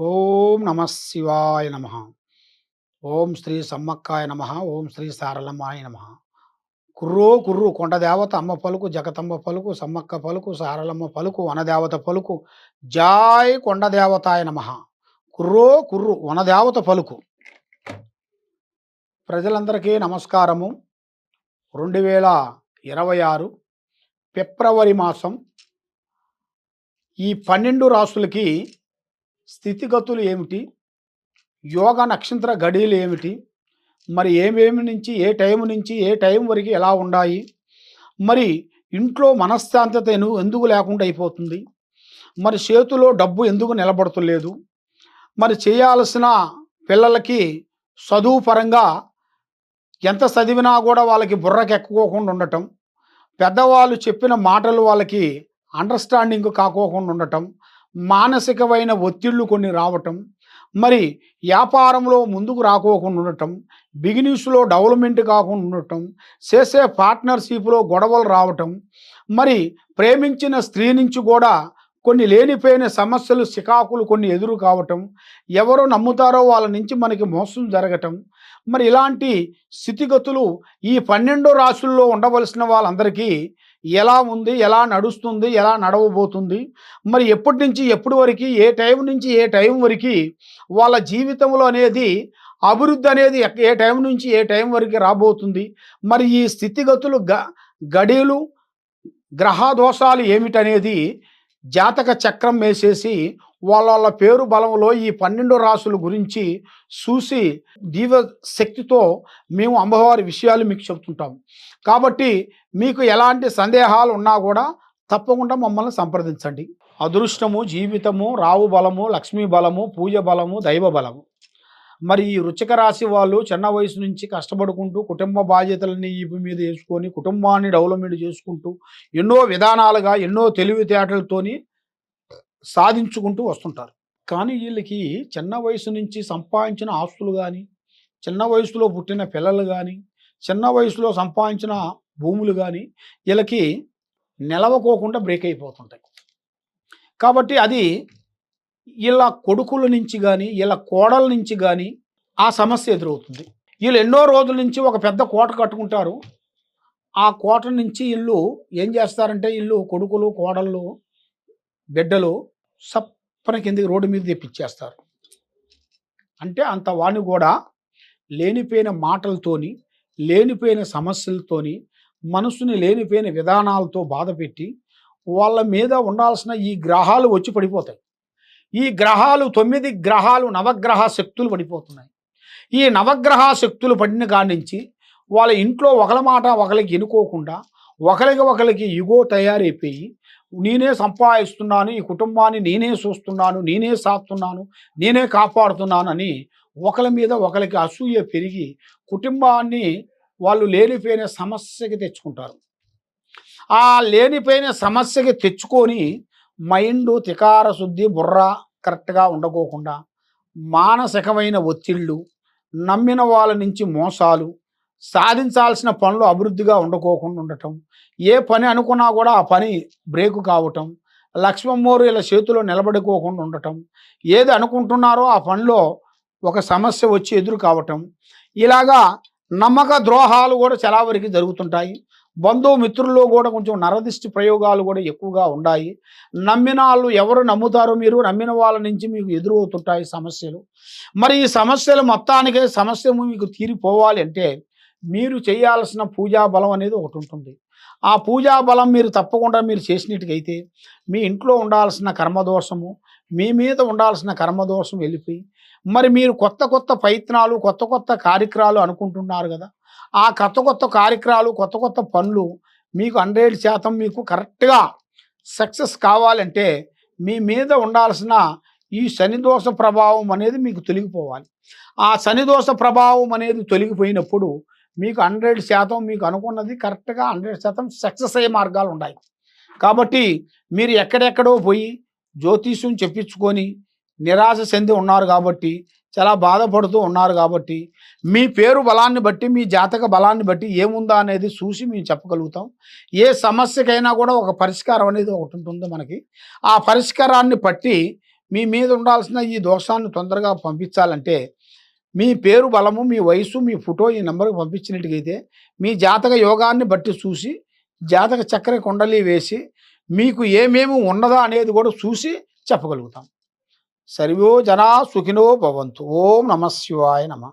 ఓం నమ శివాయ నమ. ఓం శ్రీ సమ్మక్కాయ నమ. ఓం శ్రీ సారలమ్మాయ నమ. కుర్రో కుర్రు కొండదేవత అమ్మ పలుకు జగతమ్మ పలుకు సమ్మక్క పలుకు సారలమ్మ పలుకు వనదేవత పలుకు జాయ్ కొండదేవతాయ నమ. కుర్రో కుర్రు వనదేవత పలుకు. ప్రజలందరికీ నమస్కారము. రెండు వేల ఇరవై ఆరు ఫిబ్రవరి మాసం ఈ పన్నెండు రాసులకి స్థితిగతులు ఏమిటి? యోగ నక్షత్ర గడియలు ఏమిటి? మరి ఏమేమి నుంచి ఏ టైం నుంచి ఏ టైం వరకు ఎలా ఉండాయి? మరి ఇంట్లో మనశ్శాంతత ఎందుకు లేకుండా అయిపోతుంది? మరి చేతిలో డబ్బు ఎందుకు నిలబడతలేదు? మరి చేయాల్సిన పిల్లలకి చదువు పరంగా ఎంత చదివినా కూడా వాళ్ళకి బుర్రకెక్కుకోకుండా ఉండటం పెద్దవాళ్ళు చెప్పిన మాటలు వాళ్ళకి అండర్స్టాండింగ్ కాకోకుండా ఉండటం మానసికమైన ఒత్తిళ్ళు కొన్ని రావటం మరి వ్యాపారంలో ముందుకు రాకోకుండా ఉండటం బిగినెస్లో డెవలప్మెంట్ కాకుండా ఉండటం చేసే పార్ట్నర్షిప్లో గొడవలు రావటం మరి ప్రేమించిన స్త్రీ నుంచి కూడా కొన్ని లేనిపోయిన సమస్యలు చికాకులు కొన్ని ఎదురు కావటం ఎవరు నమ్ముతారో వాళ్ళ నుంచి మనకి మోసం జరగటం మరి ఇలాంటి స్థితిగతులు ఈ పన్నెండు రాసుల్లో ఉండవలసిన వాళ్ళందరికీ ఎలా ఉంది ఎలా నడుస్తుంది ఎలా నడవబోతుంది మరి ఎప్పటి నుంచి ఎప్పటి వరకు ఏ టైం నుంచి ఏ టైం వరకు వాళ్ళ జీవితంలో అనేది అభివృద్ధి అనేది ఏ టైం నుంచి ఏ టైం వరకు రాబోతుంది మరి ఈ స్థితిగతులు గ గడియలు గ్రహ దోషాలు ఏమిటనేది జాతక చక్రం వేసేసి వాళ్ళ వాళ్ళ పేరు బలంలో ఈ పన్నెండు రాసుల గురించి చూసి దీవ శక్తితో మేము అమ్మవారి విషయాలు మీకు చెబుతుంటాం. కాబట్టి మీకు ఎలాంటి సందేహాలు ఉన్నా కూడా తప్పకుండా మమ్మల్ని సంప్రదించండి. అదృష్టము జీవితము రావు బలము లక్ష్మీ బలము పూజ బలము దైవ బలము. మరి ఈ వృచ్చిక రాశి వాళ్ళు చిన్న వయసు నుంచి కష్టపడుకుంటూ కుటుంబ బాధ్యతలని ఈపు మీద వేసుకొని కుటుంబాన్ని డెవలప్మెంట్ చేసుకుంటూ ఎన్నో విధానాలుగా ఎన్నో తెలివితేటలతోని సాధించుకుంటూ వస్తుంటారు. కానీ వీళ్ళకి చిన్న వయసు నుంచి సంపాదించిన ఆస్తులు కానీ చిన్న వయసులో పుట్టిన పిల్లలు కానీ చిన్న వయసులో సంపాదించిన భూములు కానీ వీళ్ళకి నిలవకోకుండా బ్రేక్ అయిపోతుంటాయి. కాబట్టి అది వీళ్ళ కొడుకుల నుంచి కానీ వీళ్ళ కోడల నుంచి కానీ ఆ సమస్య ఎదురవుతుంది. వీళ్ళు ఎన్నో రోజుల నుంచి ఒక పెద్ద కోట కట్టుకుంటారు. ఆ కోట నుంచి ఇల్లు ఏం చేస్తారంటే ఇల్లు కొడుకులు కోడళ్ళు బిడ్డలు సప్పన కిందకి రోడ్డు మీద తెప్పించేస్తారు. అంటే అంత వాణ్ణి కూడా లేనిపోయిన మాటలతోని లేనిపోయిన సమస్యలతోని మనసుని లేనిపోయిన విధానాలతో బాధపెట్టి వాళ్ళ మీద ఉండాల్సిన ఈ గ్రహాలు వచ్చి పడిపోతాయి. ఈ గ్రహాలు తొమ్మిది గ్రహాలు నవగ్రహ శక్తులు పడిపోతున్నాయి. ఈ నవగ్రహ శక్తులు పడిన కాడి నుంచి వాళ్ళ ఇంట్లో ఒకల మాట ఒకరికి ఎన్నుకోకుండా ఒకరికి ఒకరికి ఇగో తయారైపోయి నేనే సంపాదిస్తున్నాను ఈ కుటుంబాన్ని నేనే చూస్తున్నాను నేనే సాపుతున్నాను నేనే కాపాడుతున్నాను అని ఒకరి మీద ఒకరికి అసూయ పెరిగి కుటుంబాన్ని వాళ్ళు లేనిపోయిన సమస్యకి తెచ్చుకుంటారు. ఆ లేనిపోయిన సమస్యకి తెచ్చుకొని మైండ్ తికార శుద్ధి బుర్ర కరెక్ట్గా ఉండకోకుండా మానసికమైన ఒత్తిళ్ళు నమ్మిన వాళ్ళ నుంచి మోసాలు సాధించాల్సిన పనులు అభివృద్ధిగా ఉండకోకుండా ఉండటం. ఏ పని అనుకున్నా కూడా ఆ పని బ్రేకు కావటం. లక్ష్మమ్మోరు ఇలా చేతిలో నిలబడుకోకుండా ఉండటం. ఏది అనుకుంటున్నారో ఆ పనిలో ఒక సమస్య వచ్చి ఎదురు కావటం. ఇలాగా నమ్మక ద్రోహాలు కూడా చాలా వరకు జరుగుతుంటాయి. బంధువు కూడా కొంచెం నరదిష్టి ప్రయోగాలు కూడా ఎక్కువగా ఉన్నాయి నమ్మిన వాళ్ళు ఎవరు నమ్ముతారో మీరు నమ్మిన వాళ్ళ నుంచి మీకు ఎదురవుతుంటాయి సమస్యలు. మరి ఈ సమస్యలు మొత్తానికే సమస్య మీకు తీరిపోవాలి అంటే మీరు చేయాల్సిన పూజా బలం అనేది ఒకటి ఉంటుంది. ఆ పూజా బలం మీరు తప్పకుండా మీరు చేసినట్టుకైతే మీ ఇంట్లో ఉండాల్సిన కర్మదోషము మీ మీద ఉండాల్సిన కర్మదోషం వెళ్ళిపోయి మరి మీరు కొత్త కొత్త ప్రయత్నాలు కొత్త కొత్త కార్యక్రమాలు అనుకుంటున్నారు కదా ఆ కొత్త కొత్త కార్యక్రమాలు కొత్త కొత్త పనులు మీకు హండ్రెడ్ శాతం మీకు కరెక్ట్గా సక్సెస్ కావాలంటే మీ మీద ఉండాల్సిన ఈ శనిదోష ప్రభావం అనేది మీకు తొలగిపోవాలి. ఆ శనిదోష ప్రభావం అనేది తొలగిపోయినప్పుడు మీకు హండ్రెడ్ శాతం మీకు అనుకున్నది కరెక్ట్గా హండ్రెడ్ శాతం సక్సెస్ అయ్యే మార్గాలు ఉన్నాయి. కాబట్టి మీరు ఎక్కడెక్కడో పోయి జ్యోతిష్యం చెప్పించుకొని నిరాశ చెంది ఉన్నారు కాబట్టి చాలా బాధపడుతూ ఉన్నారు కాబట్టి మీ పేరు బలాన్ని బట్టి మీ జాతక బలాన్ని బట్టి ఏముందా అనేది చూసి మేము చెప్పగలుగుతాం. ఏ సమస్యకైనా కూడా ఒక పరిష్కారం అనేది ఒకటి ఉంటుంది మనకి. ఆ పరిష్కారాన్ని బట్టి మీ మీద ఉండాల్సిన ఈ దోషాన్ని తొందరగా పంపించాలంటే మీ పేరు బలము మీ వయసు మీ ఫోటో ఈ నెంబర్కి పంపించినట్టుగైతే మీ జాతక యోగాన్ని బట్టి చూసి జాతక చక్ర కుండలి వేసి మీకు ఏమేమి ఉన్నదా అనేది కూడా చూసి చెప్పగలుగుతాం. సర్వో జనా సుఖినో భవంతు. ఓం నమ శివాయ నమ.